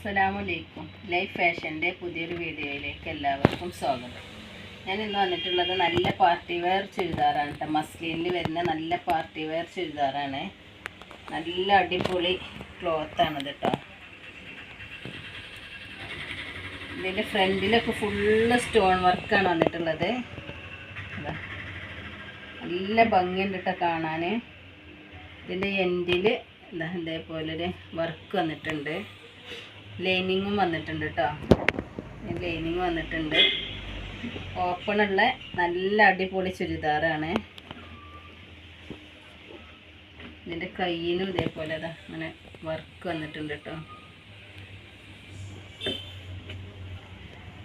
അസ്സലാമലൈക്കും ലൈഫ് ഫാഷന്റെ പുതിയൊരു വീഡിയോയിലേക്ക് എല്ലാവർക്കും സ്വാഗതം. ഞാൻ ഇന്ന് വന്നിട്ടുള്ളത് നല്ല പാർട്ടി വെയർ ചുരിദാറാണ് കേട്ടോ മസ്ലിനിൽ വരുന്ന നല്ല പാർട്ടി വെയർ ചുരിദാറാണ്. നല്ല അടിപൊളി ക്ലോത്താണിത് കേട്ടോ ഇതിന്റെ ഫ്രണ്ടിലൊക്കെ ഫുള്ള് സ്റ്റോൺ വർക്കാണ് വന്നിട്ടുള്ളത്. നല്ല ഭംഗിയുണ്ട് കേട്ടോ കാണാൻ. ഇതിന്റെ എൻഡിൽ ഇതാ ഇതേപോലൊരു വർക്ക് വന്നിട്ടുണ്ട്. ലൈനിങ്ങും വന്നിട്ടുണ്ട് കേട്ടോ ലൈനിങ് വന്നിട്ടുണ്ട്. ഓപ്പണുള്ള നല്ല അടിപൊളി ചുരിദാറാണ്. ഇതിന്റെ കയ്യിനും ഇതേപോലെ അതാ അങ്ങനെ വർക്ക് വന്നിട്ടുണ്ട് കേട്ടോ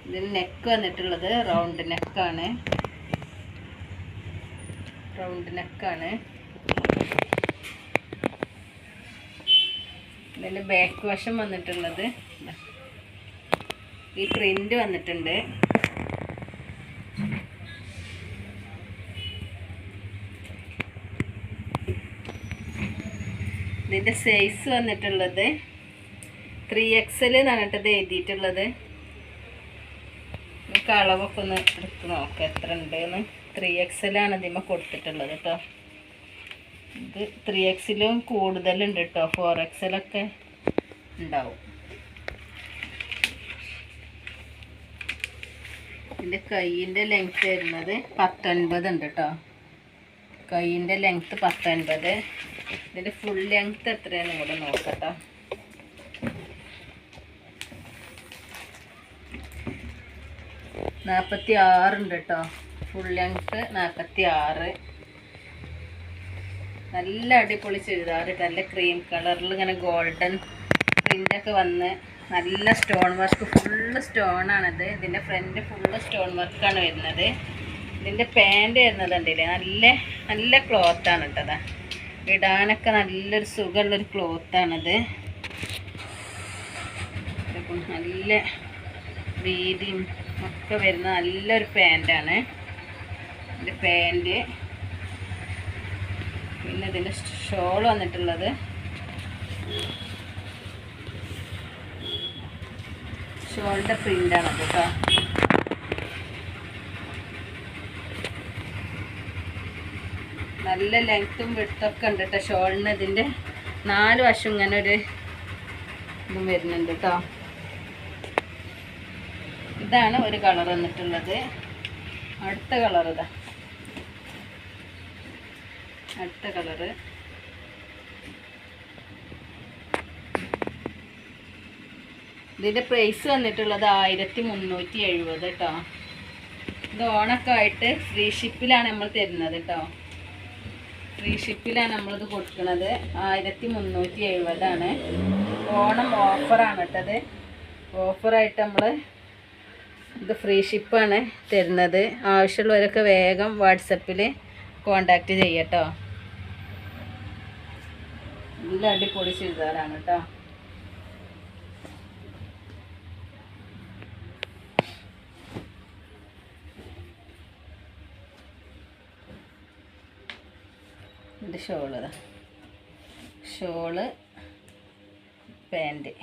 ഇതിൽ നെക്ക് വന്നിട്ടുള്ളത് റൗണ്ട് നെക്കാണ് റൗണ്ട് നെക്കാണ് ഇതിന്റെ ബാക്ക് വശം വന്നിട്ടുള്ളത്. ഈ പ്രിന്റ് വന്നിട്ടുണ്ട്. ഇതിന്റെ സൈസ് വന്നിട്ടുള്ളത് ത്രീ എക്സൽ എന്നിട്ടത് എഴുതിയിട്ടുള്ളത്. നമുക്ക് അളവൊക്കെ ഒന്ന് എടുത്ത് നോക്ക എത്ര ഉണ്ടെന്ന്. ത്രീ എക്സലാണ് ഇതിമ്മ കൊടുത്തിട്ടുള്ളത് കേട്ടോ ഇത് ത്രീ എക്സിലും കൂടുതലുണ്ട് കേട്ടോ ഫോർ എക്സലൊക്കെ ഉണ്ടാവും. ഇതിന്റെ കൈയിന്റെ ലെങ്ത് വരുന്നത് പത്തൊൻപത് ഉണ്ട് കേട്ടോ കൈയിന്റെ ലെങ്ത്ത് പത്തൊൻപത്. ഇതിന്റെ ഫുൾ ലെങ്ത്ത് എത്രയാണെന്ന് കൂടെ നോക്കട്ടോ നാൽപ്പത്തി ആറുണ്ട് കേട്ടോ ഫുൾ ലെങ്ത്ത് നാൽപ്പത്തി ആറ് നല്ല അടിപൊളി ചുരിദാർ നല്ല ക്രീം കളറിൽ ഇങ്ങനെ ഗോൾഡൻ പ്രിന്റൊക്കെ വന്ന് നല്ല സ്റ്റോൺ വർക്ക് ഫുള്ള് സ്റ്റോൺ ആണത് ഇതിന്റെ ഫ്രണ്ട് ഫുള്ള് സ്റ്റോൺ വർക്കാണ് വരുന്നത്. ഇതിന്റെ പാന്റ് വരുന്നത് ഉണ്ടല്ലേ നല്ല നല്ല ക്ലോത്താണ് കേട്ടത് ഇടാനൊക്കെ നല്ലൊരു സുഖമുള്ളൊരു ക്ലോത്താണിത് നല്ല വീതിയും ഒക്കെ വരുന്ന നല്ലൊരു പാന്റാണ് ഇതിന്റെ പാന്റ് പിന്നെ ഇതിന്റെ ഷോൾ വന്നിട്ടുള്ളത്. ഷോളിന്റെ പ്രിന്റാണ് കേട്ടോ നല്ല ലെങ്ത്തും വിട്ടൊക്കെ ഉണ്ട് കേട്ടോ ഷോളിന്. ഇതിന്റെ നാല് വശം ഇങ്ങനെ ഒരു ഇതും വരുന്നുണ്ട് കേട്ടോ ഇതാണ് ഒരു കളർ വന്നിട്ടുള്ളത്. അടുത്ത കളർ ഇതാ. അടുത്ത കളറ് ഇതിന്റെ പ്രൈസ് വന്നിട്ടുള്ളത് ആയിരത്തി മുന്നൂറ്റി എഴുപത് കേട്ടോ ഇത് ഓണൊക്കെ ആയിട്ട് ഫ്രീ ഷിപ്പിലാണ് നമ്മൾ തരുന്നത് കേട്ടോ ഫ്രീ ഷിപ്പിലാണ് നമ്മളിത് കൊടുക്കുന്നത് ആയിരത്തി മുന്നൂറ്റി എഴുപതാണ് ഓണം ഓഫറാണ് കേട്ടത് ഓഫറായിട്ട് നമ്മൾ ഇത് ഫ്രീ ഷിപ്പാണ് തരുന്നത്. ആവശ്യമുള്ളവരൊക്കെ വേഗം വാട്സപ്പിൽ കോണ്ടാക്ട് ചെയ്യട്ടോ. നല്ല അടിപൊളി ചുരിദാറാണ് കേട്ടോ ഇത് ഷോൾ. ഷോൾ പാന്റ്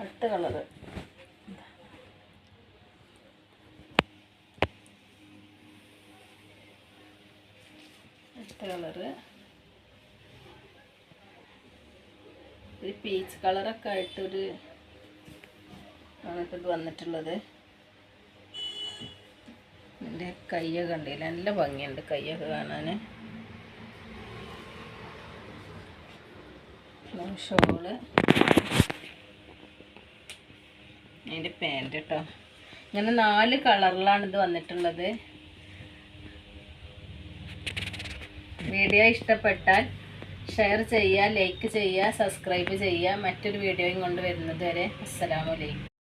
അടുത്ത കളറ്. അടുത്ത കളറ്. ഒരു പീച്ച് കളറൊക്കെ ആയിട്ടൊരു ആണ് ഇത് വന്നിട്ടുള്ളത്. എന്റെ കയ്യൊക്കെ കണ്ടില്ല? നല്ല ഭംഗിയുണ്ട് കയ്യൊക്കെ കാണാൻ ഷോൾ. അതിന്റെ പാന്റ് കേട്ടോ ഇങ്ങനെ നാല് കളറിലാണ് ഇത് വന്നിട്ടുള്ളത്. വീഡിയോ ഇഷ്ടപ്പെട്ടാൽ ഷെയർ ചെയ്യുക ലൈക്ക് ചെയ്യുക സബ്സ്ക്രൈബ് ചെയ്യുക. മറ്റൊരു വീഡിയോയും കൊണ്ട് വരുന്നത് വരെ അസ്സലാമലൈക്കും